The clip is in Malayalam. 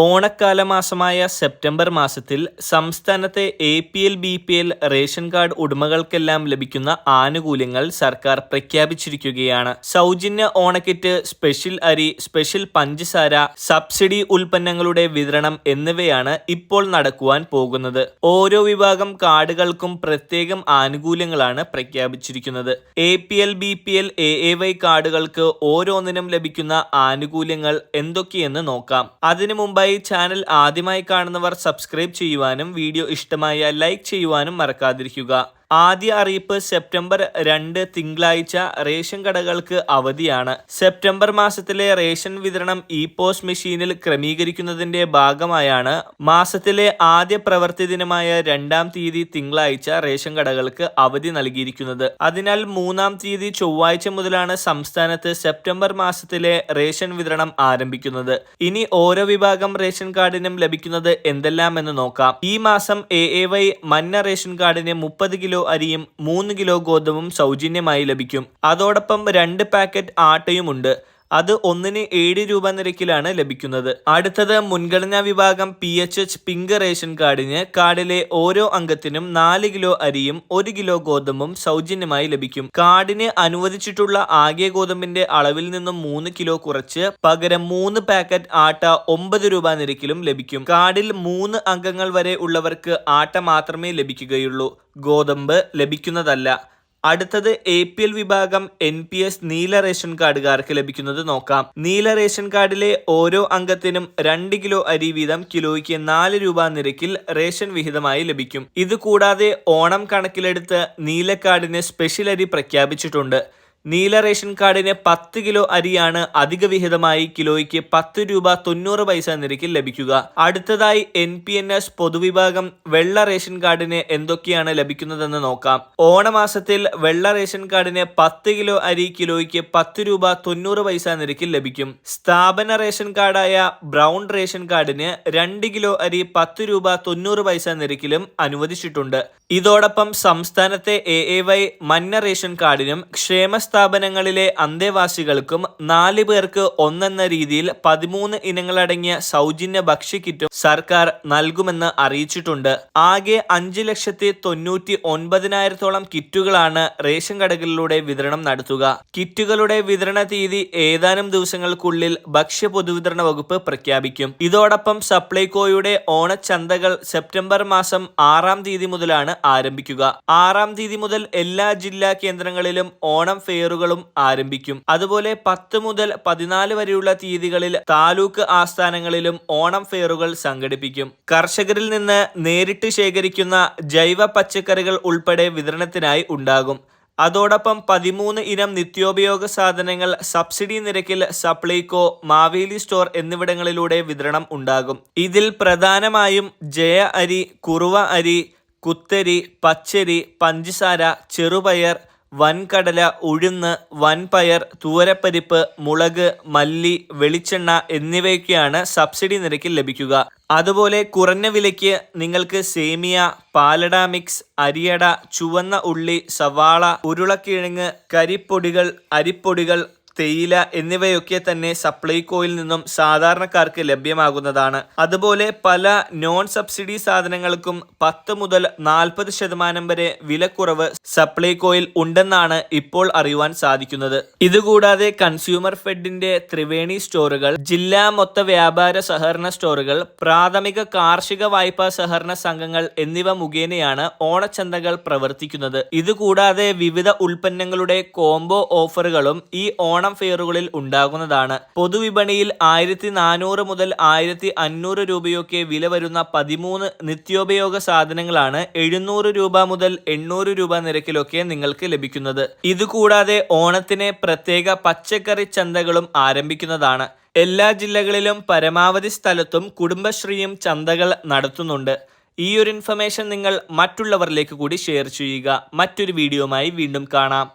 ഓണക്കാല മാസമായ സെപ്റ്റംബർ മാസത്തിൽ സംസ്ഥാനത്തെ A P L B P L ration card ഉടമകൾക്കെല്ലാം ലഭിക്കുന്ന ആനുകൂല്യങ്ങൾ സർക്കാർ പ്രഖ്യാപിച്ചിരിക്കുകയാണ്. സൗജന്യ ഓണക്കിറ്റ് സ്പെഷ്യൽ അരി സ്പെഷ്യൽ പഞ്ചസാര സബ്സിഡി ഉൽപ്പന്നങ്ങളുടെ വിതരണം എന്നിവയാണ് ഇപ്പോൾ നടക്കുവാൻ പോകുന്നത്. ഓരോ വിഭാഗം കാർഡുകൾക്കും പ്രത്യേകം ആനുകൂല്യങ്ങളാണ് പ്രഖ്യാപിച്ചിരിക്കുന്നത്. A P L B P L A A Y കാർഡുകൾക്ക് ഓരോന്നിനും ലഭിക്കുന്ന ആനുകൂല്യങ്ങൾ എന്തൊക്കെയെന്ന് നോക്കാം. അതിനു മുമ്പായി ചാനൽ ആദ്യമായി കാണുന്നവർ സബ്സ്ക്രൈബ് ചെയ്യുവാനും വീഡിയോ ഇഷ്ടമായ ലൈക്ക് ചെയ്യുവാനും മറക്കാതിരിക്കുക. ആദ്യ അറിയിപ്പ് സെപ്റ്റംബർ രണ്ട് തിങ്കളാഴ്ച റേഷൻ കടകൾക്ക് അവധിയാണ്. സെപ്റ്റംബർ മാസത്തിലെ റേഷൻ വിതരണം ഇ പോസ്റ്റ് മെഷീനിൽ ക്രമീകരിക്കുന്നതിന്റെ ഭാഗമായാണ്. മാസത്തിലെ ആദ്യ പ്രവൃത്തി ദിനമായ രണ്ടാം തീയതി തിങ്കളാഴ്ച റേഷൻ കടകൾക്ക് അവധി നൽകിയിരിക്കുന്നത്. അതിനാൽ മൂന്നാം തീയതി ചൊവ്വാഴ്ച മുതലാണ് സംസ്ഥാനത്ത് സെപ്റ്റംബർ മാസത്തിലെ റേഷൻ വിതരണം ആരംഭിക്കുന്നത്. ഇനി ഓരോ വിഭാഗം റേഷൻ കാർഡിനും ലഭിക്കുന്നത് എന്തെല്ലാം എന്ന് നോക്കാം. ഈ മാസം എ എ വൈ മഞ്ഞ റേഷൻ കാർഡിന് മുപ്പത് കിലോ അരിയും മൂന്ന് കിലോ ഗോതമ്പും സൗജന്യമായി ലഭിക്കും. അതോടൊപ്പം രണ്ട് പാക്കറ്റ് ആട്ടയുമുണ്ട്. അത് ഒന്നിന് ഏഴ് രൂപ നിരക്കിലാണ് ലഭിക്കുന്നത്. അടുത്തത് മുൻഗണനാ വിഭാഗം P H H pink ration കാർഡിന് കാർഡിലെ ഓരോ അംഗത്തിനും നാല് കിലോ അരിയും ഒരു കിലോ ഗോതമ്പും സൗജന്യമായി ലഭിക്കും. കാർഡിന് അനുവദിച്ചിട്ടുള്ള ആകെ ഗോതമ്പിന്റെ അളവിൽ നിന്നും മൂന്ന് കിലോ കുറച്ച് പകരം മൂന്ന് പാക്കറ്റ് ആട്ട ഒമ്പത് രൂപ നിരക്കിലും ലഭിക്കും. കാർഡിൽ മൂന്ന് അംഗങ്ങൾ വരെ ഉള്ളവർക്ക് ആട്ട മാത്രമേ ലഭിക്കുകയുള്ളൂ. ഗോതമ്പ് ലഭിക്കുന്നതല്ല. അടുത്തത് എ പി എൽ വിഭാഗം എൻ പി എസ് നീല റേഷൻ കാർഡുകാർക്ക് ലഭിക്കുന്നത് നോക്കാം. നീല റേഷൻ കാർഡിലെ ഓരോ അംഗത്തിനും രണ്ട് കിലോ അരി വീതം കിലോയ്ക്ക് നാല് രൂപ നിരക്കിൽ റേഷൻ വിഹിതമായി ലഭിക്കും. ഇത് കൂടാതെ ഓണം കണക്കിലെടുത്ത് നീല കാർഡിന് സ്പെഷ്യൽ അരി പ്രഖ്യാപിച്ചിട്ടുണ്ട്. നീല റേഷൻ കാർഡിന് പത്ത് കിലോ അരിയാണ് അധിക വിഹിതമായി കിലോയ്ക്ക് പത്ത് രൂപ തൊണ്ണൂറ് പൈസ നിരക്കിൽ ലഭിക്കുക. അടുത്തതായി എൻ പി എൻ എസ് പൊതുവിഭാഗം വെള്ള റേഷൻ കാർഡിന് എന്തൊക്കെയാണ് ലഭിക്കുന്നതെന്ന് നോക്കാം. ഓണമാസത്തിൽ വെള്ള റേഷൻ കാർഡിന് പത്ത് കിലോ അരി കിലോയ്ക്ക് പത്ത് രൂപ തൊണ്ണൂറ് പൈസ നിരക്കിൽ ലഭിക്കും. സ്ഥാപന റേഷൻ കാർഡായ ബ്രൗൺ റേഷൻ കാർഡിന് രണ്ട് കിലോ അരി പത്ത് രൂപ തൊണ്ണൂറ് പൈസ നിരക്കിലും അനുവദിച്ചിട്ടുണ്ട്. ഇതോടൊപ്പം സംസ്ഥാനത്തെ എ എ വൈ മഞ്ഞ റേഷൻ കാർഡിനും ക്ഷേമ സ്ഥാപനങ്ങളിലെ അന്തേവാസികൾക്കും നാല് പേർക്ക് ഒന്നെന്ന രീതിയിൽ പതിമൂന്ന് ഇനങ്ങളടങ്ങിയ സൗജന്യ ഭക്ഷ്യക്കിറ്റും സർക്കാർ നൽകുമെന്ന് അറിയിച്ചിട്ടുണ്ട്. ആകെ അഞ്ച് ലക്ഷത്തി തൊണ്ണൂറ്റി ഒൻപതിനായിരത്തോളം കിറ്റുകളാണ് റേഷൻ കടകളിലൂടെ വിതരണം നടത്തുക. കിറ്റുകളുടെ വിതരണ തീയതി ഏതാനും ദിവസങ്ങൾക്കുള്ളിൽ ഭക്ഷ്യ പൊതുവിതരണ വകുപ്പ് പ്രഖ്യാപിക്കും. ഇതോടൊപ്പം സപ്ലൈകോയുടെ ഓണച്ചന്തകൾ സെപ്റ്റംബർ മാസം ആറാം തീയതി മുതലാണ് ആരംഭിക്കുക. ആറാം തീയതി മുതൽ എല്ലാ ജില്ലാ കേന്ദ്രങ്ങളിലും ഓണം ഫെയറുകളും ആരംഭിക്കും. അതുപോലെ പത്ത് മുതൽ പതിനാല് വരെയുള്ള തീയതികളിൽ താലൂക്ക് ആസ്ഥാനങ്ങളിലും ഓണം ഫെയറുകൾ സംഘടിപ്പിക്കും. കർഷകരിൽ നിന്ന് നേരിട്ട് ശേഖരിക്കുന്ന ജൈവ പച്ചക്കറികൾ ഉൾപ്പെടെ വിതരണത്തിനായി ഉണ്ടാകും. അതോടൊപ്പം പതിമൂന്ന് ഇനം നിത്യോപയോഗ സാധനങ്ങൾ സബ്സിഡി നിരക്കിൽ സപ്ലൈകോ മാവേലി സ്റ്റോർ എന്നിവിടങ്ങളിലൂടെ വിതരണം ഉണ്ടാകും. ഇതിൽ പ്രധാനമായും ജയ അരി കുറുവ അരി കുത്തരി പച്ചരി പഞ്ചസാര ചെറുപയർ വൻകടല ഉഴുന്ന് വൻപയർ തൂരപ്പരിപ്പ് മുളക് മല്ലി വെളിച്ചെണ്ണ എന്നിവയൊക്കെയാണ് സബ്സിഡി നിരക്കിൽ ലഭിക്കുക. അതുപോലെ കുറഞ്ഞ വിലയ്ക്ക് നിങ്ങൾക്ക് സേമിയ പാലട മിക്സ് അരിയട ചുവന്ന ഉള്ളി സവാള ഉരുളക്കിഴങ്ങ് കരിപ്പൊടികൾ അരിപ്പൊടികൾ തേയില എന്നിവയൊക്കെ തന്നെ സപ്ലൈകോയിൽ നിന്നും സാധാരണക്കാർക്ക് ലഭ്യമാകുന്നതാണ്. അതുപോലെ പല നോൺ സബ്സിഡി സാധനങ്ങൾക്കും പത്ത് മുതൽ നാൽപ്പത് ശതമാനം വരെ വിലക്കുറവ് സപ്ലൈകോയിൽ ഉണ്ടെന്നാണ് ഇപ്പോൾ അറിയുവാൻ സാധിക്കുന്നത്. ഇതുകൂടാതെ കൺസ്യൂമർ ഫെഡിന്റെ ത്രിവേണി സ്റ്റോറുകൾ ജില്ലാ മൊത്ത വ്യാപാര സഹകരണ സ്റ്റോറുകൾ പ്രാഥമിക കാർഷിക വായ്പാ സഹകരണ സംഘങ്ങൾ എന്നിവ മുഖേനയാണ് ഓണച്ചന്തകൾ പ്രവർത്തിക്കുന്നത്. ഇതുകൂടാതെ വിവിധ ഉൽപ്പന്നങ്ങളുടെ കോംബോ ഓഫറുകളും ഈ ഓണം ഓണം ഫെയറുകളിൽ ഉണ്ടാകുന്നതാണ്. പൊതുവിപണിയിൽ ആയിരത്തി നാനൂറ് മുതൽ ആയിരത്തി അഞ്ഞൂറ് രൂപയൊക്കെ വില വരുന്ന പതിമൂന്ന് നിത്യോപയോഗ സാധനങ്ങളാണ് എഴുന്നൂറ് രൂപ മുതൽ എണ്ണൂറ് രൂപ നിരക്കിലൊക്കെ നിങ്ങൾക്ക് ലഭിക്കുന്നത്. ഇതുകൂടാതെ ഓണത്തിന് പ്രത്യേക പച്ചക്കറി ചന്തകളും ആരംഭിക്കുന്നതാണ്. എല്ലാ ജില്ലകളിലും പരമാവധി സ്ഥലത്തും കുടുംബശ്രീയും ചന്തകൾ നടത്തുന്നുണ്ട്. ഈ ഒരു ഇൻഫർമേഷൻ നിങ്ങൾ മറ്റുള്ളവരിലേക്ക് കൂടി ഷെയർ ചെയ്യുക. മറ്റൊരു വീഡിയോയുമായി വീണ്ടും കാണാം.